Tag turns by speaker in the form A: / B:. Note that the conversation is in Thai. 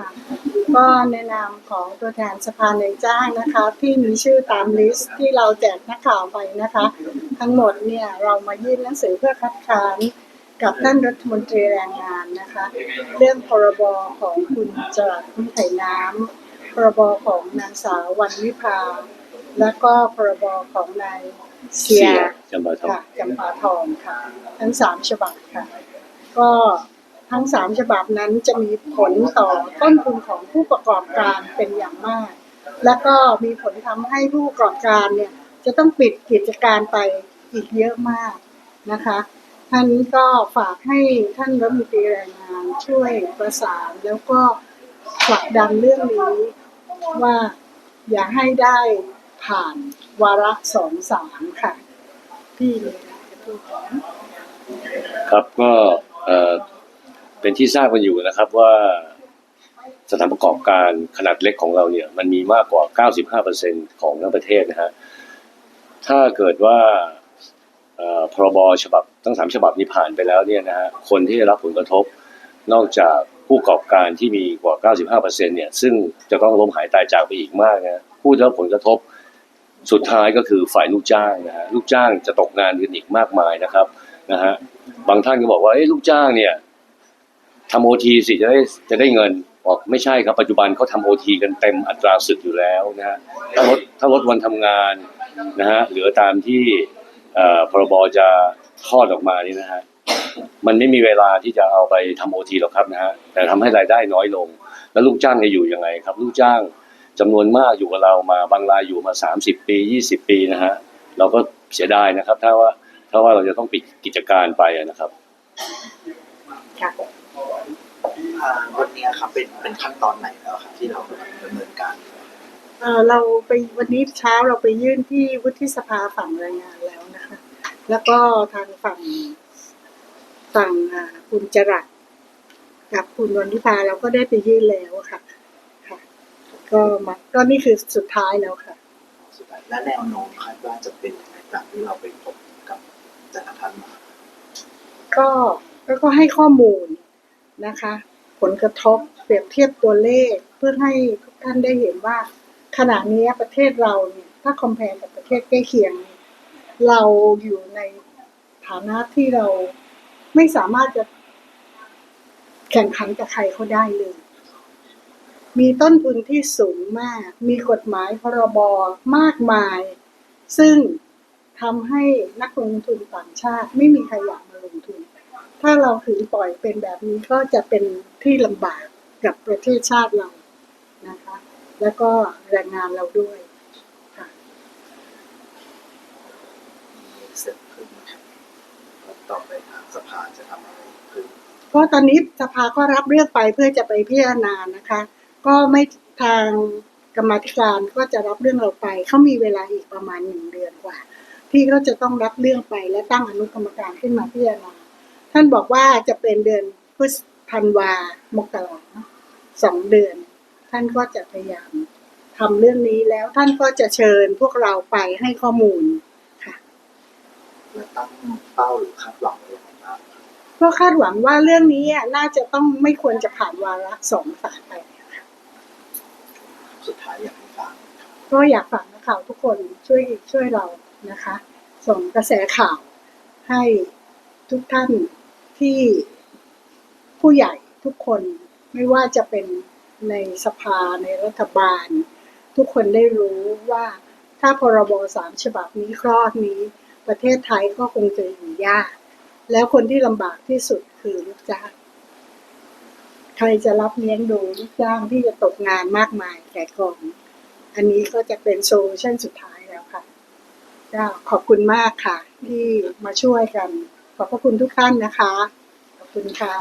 A: ค่ะ ก็ในนามของตัวแทนสภาในายจ้างนะคะ ที่มีชื่อตามลิสต์ที่เราแจกนักข่าวไปนะคะ ทั้งหมดเนี่ยเรามายื่นหนังสือเพื่อคัดค้านกับท่านรัฐมนตรีแรงงานนะคะ เรื่องพรบของคุณจรัสคุณไข่น้ำพรบของนางสาววันวิภา และก็พรบของนายเสีย
B: จำปาทอง
A: ค่ะจำปาทองค่ะ ทั้งสามฉบับค่ะ ก็ ทั้งสามฉบับนั้นจะมีผลต่อต้นทุนของผู้ประกอบการเป็นอย่างมาก แล้วก็มีผลทำให้ผู้ประกอบการเนี่ยจะต้องปิดกิจการไปอีกเยอะมากนะคะท่านนี้ก็ฝากให้ท่านรัฐมนตรีแรงงานช่วยประสานแล้วก็ผลักดันเรื่องนี้ว่าอย่าให้ได้ผ่านวาระสองสามค่ะ พี่มีอะไรจะพูด
B: ครับก็เอ่อ เป็นที่ทราบกันอยู่นะครับว่าสถานประกอบการขนาดเล็กของเราเนี่ย มันมีมากกว่า 95%ของทั้งประเทศนะฮะถ้าเกิดว่าพรบฉบับทั้งสามฉบับนี้ผ่านไปแล้วเนี่ยนะฮะคนที่ได้รับผลกระทบ นอกจากผู้ประกอบการที่มีกว่า 95%เนี่ยซึ่งจะต้องล้มหายตายจากไปอีกมากนะผู้ได้รับผลกระทบสุดท้ายก็คือฝ่ายลูกจ้างนะฮะลูกจ้างจะตกงานกันอีกมากมายนะครับนะฮะบางท่านก็บอกว่าเอ้ลูกจ้างเนี่ย ทำโอทีสิจะได้จะได้เงินบอกไม่ใช่ครับปัจจุบันเขาทำโอทีกันเต็มอัตราศึกอยู่แล้วนะฮะถ้าลดถ้าลดวันทำงานนะฮะเหลือตามที่เอ่อพรบจะทอดออกมานี่นะฮะมันไม่มีเวลาที่จะเอาไปทำโอทีหรอกครับนะฮะแต่ทำให้รายได้น้อยลง แล้วลูกจ้างจะอยู่ยังไงครับ ลูกจ้างจำนวนมากอยู่กับเรามาบางรายอยู่มาสามสิบปียี่สิบปีนะฮะเราก็เสียดายนะครับ ถ้าว่าถ้าว่าเราจะต้องปิดกิจการไปนะครับ
A: ค่ะ
C: อ่าวันเนี้ยครับเป็นเป็นขั้นตอนไหนแล้วครับที่เราดำเนินการ
A: เอ่อเราไปวันนี้เช้าเราไปยื่นที่วุฒิสภาฝั่งแรงงานแล้วนะคะ แล้วก็ทางฝั่งฝั่งอ่าคุณจรัสกับคุณวันทิพาเราก็ได้ไปยื่นแล้วค่ะค่ะ ก็มาก็นี่คือสุดท้ายแล้วค่ะ
C: สุดท้ายและแนวโน้มคาดว่าจะเป็นยังไงจากที่เราไปพบกับจากท่านมา
A: ก็ก็ก็ให้ข้อมูลนะคะ ผลกระทบ เปรียบเทียบตัวเลขเพื่อให้ทุกท่านได้เห็นว่า ขณะนี้ประเทศเราเนี่ยถ้าคอมเพลกับประเทศใกล้เคียงเนี่ยเราอยู่ในฐานะที่เราไม่สามารถจะแข่งขันกับใครเขาได้เลย มีต้นทุนที่สูงมาก มีกฎหมายพรบมากมาย ซึ่งทำให้นักลงทุนต่างชาติ ไม่มีใครอยากมาลงทุน ถ้าเราถือปล่อยเป็นแบบนี้ก็จะเป็นที่ลำบากกับประเทศชาติเรานะคะ แล้วก็แรงงานเราด้วยค่ะ
C: เสร็จขึ้นนะครับแล้วต่อไปทางสภาจะทำอะไรขึ้น
A: ก็ตอนนี้สภาก็รับเรื่องไปเพื่อจะไปพิจารณานะคะ ก็ไม่ทางกรรมาธิการก็จะรับเรื่องเราไปเขามีเวลาอีกประมาณหนึ่งเดือนกว่า ที่ก็จะต้องรับเรื่องไปและตั้งอนุกรรมการขึ้นมาพิจารณา ท่านบอกว่าจะเป็นเดือนพฤษธันวามกราสองเดือน ท่านก็จะพยายามทำเรื่องนี้แล้วท่านก็จะเชิญพวกเราไปให้ข้อมูลค่ะ
C: และตั้งเป้าหรือคาดหวังอะไรยังไงบ้างครับ
A: ก็คาดหวังว่าเรื่องนี้อะน่าจะต้องไม่ควรจะผ่านวาระสองสามไป
C: สุดท้ายอยากให้ฟังครับ
A: ก็อยากฝากนักข่าวทุกคนช่วยช่วยเรานะคะ ส่งกระแสข่าวให้ทุกท่าน ที่ผู้ใหญ่ทุกคนไม่ว่าจะเป็นในสภาในรัฐบาล ทุกคนได้รู้ว่าถ้าพรบสามฉบับนี้คลอดนี้ ประเทศไทยก็คงจะอยู่ยาก แล้วคนที่ลำบากที่สุดคือลูกจ้าง ใครจะรับเลี้ยงดูลูกจ้างที่จะตกงานมากมายแก่กอง อันนี้ก็จะเป็นโซลูชันสุดท้ายแล้วค่ะขอบคุณมากค่ะ ที่มาช่วยกัน ขอบพระคุณทุกท่านนะคะ ขอบคุณค่ะ